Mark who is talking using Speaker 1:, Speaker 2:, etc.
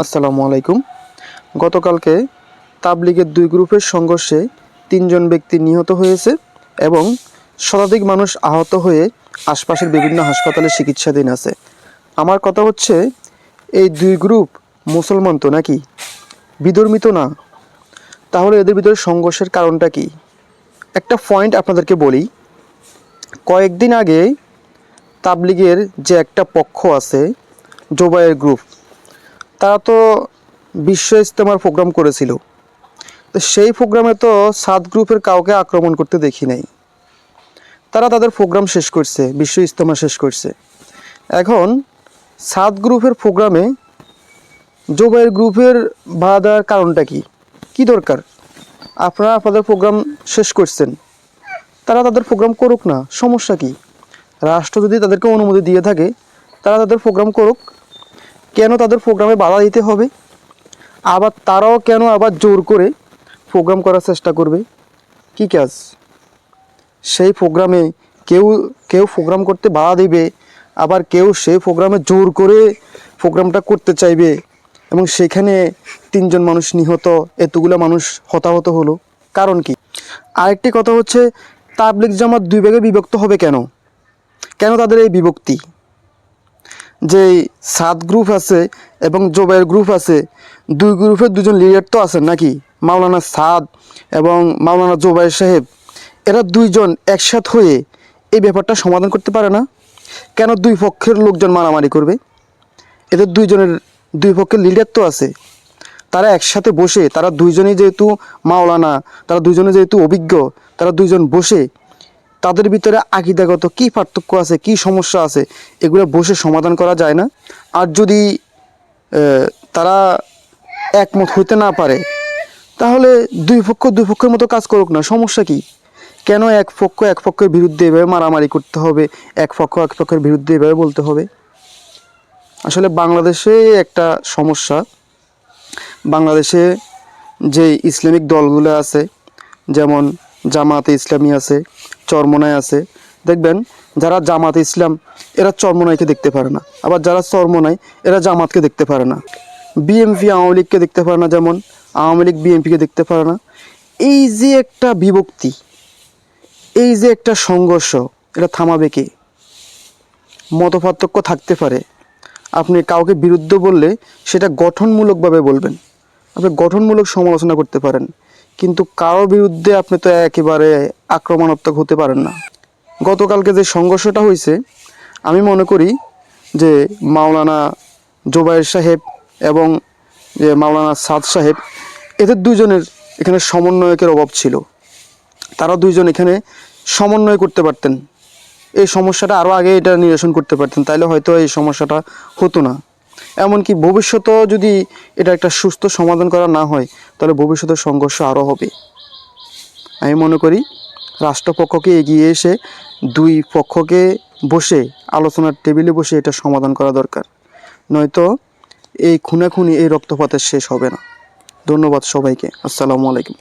Speaker 1: আসসালামু আলাইকুম। গতকালকে তাবলিগের দুই গ্রুপের সংঘর্ষে তিনজন ব্যক্তি নিহত হয়েছে এবং শতাধিক মানুষ আহত হয়ে আশপাশের বিভিন্ন হাসপাতালে চিকিৎসাধীন আছে। আমার কথা হচ্ছে, এই দুই গ্রুপ মুসলমান তো নাকি? বিধর্মিত না? তাহলে এদের ভিতরে সংঘর্ষের কারণটা কি? একটা পয়েন্ট আপনাদেরকে বলি, কয়েকদিন আগে তাবলিগের যে একটা পক্ষ আছে জোবাইয়ের গ্রুপ তারা তো বিশ্ব ইজতেমার প্রোগ্রাম করেছিল। তো সেই প্রোগ্রামে তো সাত গ্রুপের কাউকে আক্রমণ করতে দেখি নাই। তারা তাদের প্রোগ্রাম শেষ করছে, বিশ্ব ইজতেমা শেষ করছে। এখন সাত গ্রুপের প্রোগ্রামে জোবাইয়ের গ্রুপের বাধা দেওয়ার কারণটা কি? কি দরকার? আপনারা আপনাদের প্রোগ্রাম শেষ করছেন। তারা তাদের প্রোগ্রাম করুক না, সমস্যা কি? রাষ্ট্র যদি তাদেরকে অনুমতি দিয়ে থাকে, তারা তাদের প্রোগ্রাম করুক। কেন তাদের প্রোগ্রামে বাধা দিতে হবে? আবার তারাও কেন আবার জোর করে প্রোগ্রাম করার চেষ্টা করবে? কি কাজ? সেই প্রোগ্রামে কেউ কেউ প্রোগ্রাম করতে বাধা দিবে, আবার কেউ সেই প্রোগ্রামে জোর করে প্রোগ্রামটা করতে চাইবে এবং সেখানে তিনজন মানুষ নিহত, এতগুলো মানুষ হতাহত হলো। কারণ কি? আরেকটি কথা হচ্ছে তাবলিক জামাত দুই ভাগে বিভক্ত হবে কেন? কেন তাদের এই বিভক্তি? যে সাত গ্রুপ আছে এবং জোবাইয়ের গ্রুপ আছে, দুই গ্রুপের দুজন লিডার তো আছেন নাকি? মাওলানা সাদ এবং মাওলানা জোবাইর সাহেব। এরা দুইজন একসাথ হয়ে এই ব্যাপারটা সমাধান করতে পারে না? কেন দুই পক্ষের লোকজন মারামারি করবে? এদের দুইজনের, দুই পক্ষের লিডার তো আছে। তারা একসাথে বসে, তারা দুইজনেই যেহেতু মাওলানা, তারা দুইজনে যেহেতু অভিজ্ঞ, তারা দুইজন বসে তাদের ভিতরে আকিদাগত কী পার্থক্য আছে, কী সমস্যা আছে, এগুলো বসে সমাধান করা যায় না। আর যদি তারা একমত হইতে না পারে, তাহলে দুই পক্ষ দুই পক্ষের মতো কাজ করুক না। সমস্যা কি? কেন এক পক্ষ এক পক্ষের বিরুদ্ধে এভাবে মারামারি করতে হবে, এক পক্ষ এক পক্ষের বিরুদ্ধে এভাবে বলতে হবে? আসলে বাংলাদেশে একটা সমস্যা। বাংলাদেশে যে ইসলামিক দলগুলো আছে, যেমন জামাতে ইসলামী আছে চরমনায় আছে। দেখবেন, যারা জামাতে ইসলাম, এরা চরমনাইকে দেখতে পারে না। আবার যারা চরমনাই, এরা জামাতকে দেখতে পারে না। বিএমপি আওয়ামী লীগকে দেখতে পারে না যেমন, আওয়ামী লীগ বিএমপিকে দেখতে পারে না। এই যে একটা বিভক্তি, এই যে একটা সংঘর্ষ, এটা থামাবে কে? মতপার্থক্য থাকতে পারে। আপনি কাউকে বিরুদ্ধ বললে সেটা গঠনমূলকভাবে বলবেন। আপনি গঠনমূলক সমালোচনা করতে পারেন। কিন্তু কারও বিরুদ্ধে আপনি তো একেবারে আক্রমণাত্মক হতে পারেন না। গতকালকে যে সংঘর্ষটা হয়েছে, আমি মনে করি যে মাওলানা জোবায়ের সাহেব এবং যে মাওলানা সাদ সাহেব, এদের দুজনের এখানে সমন্বয়কের অভাব ছিল। তারা দুইজন এখানে সমন্বয় করতে পারতেন। এই সমস্যাটা আরও আগে এটা নিরসন করতে পারতেন, তাইলে হয়তো এই সমস্যাটা হতো না। এমনকি ভবিষ্যতেও যদি এটা একটা সুস্থ সমাধান করা না হয়, তাহলে ভবিষ্যতের সংঘর্ষ আরও হবে। আমি মনে করি রাষ্ট্রপক্ষকে এগিয়ে এসে দুই পক্ষকে বসে, আলোচনার টেবিলে বসে এটা সমাধান করা দরকার। নয়তো এই খুনাখুনি এই রক্তপাতের শেষ হবে না। ধন্যবাদ সবাইকে। আসসালামু আলাইকুম।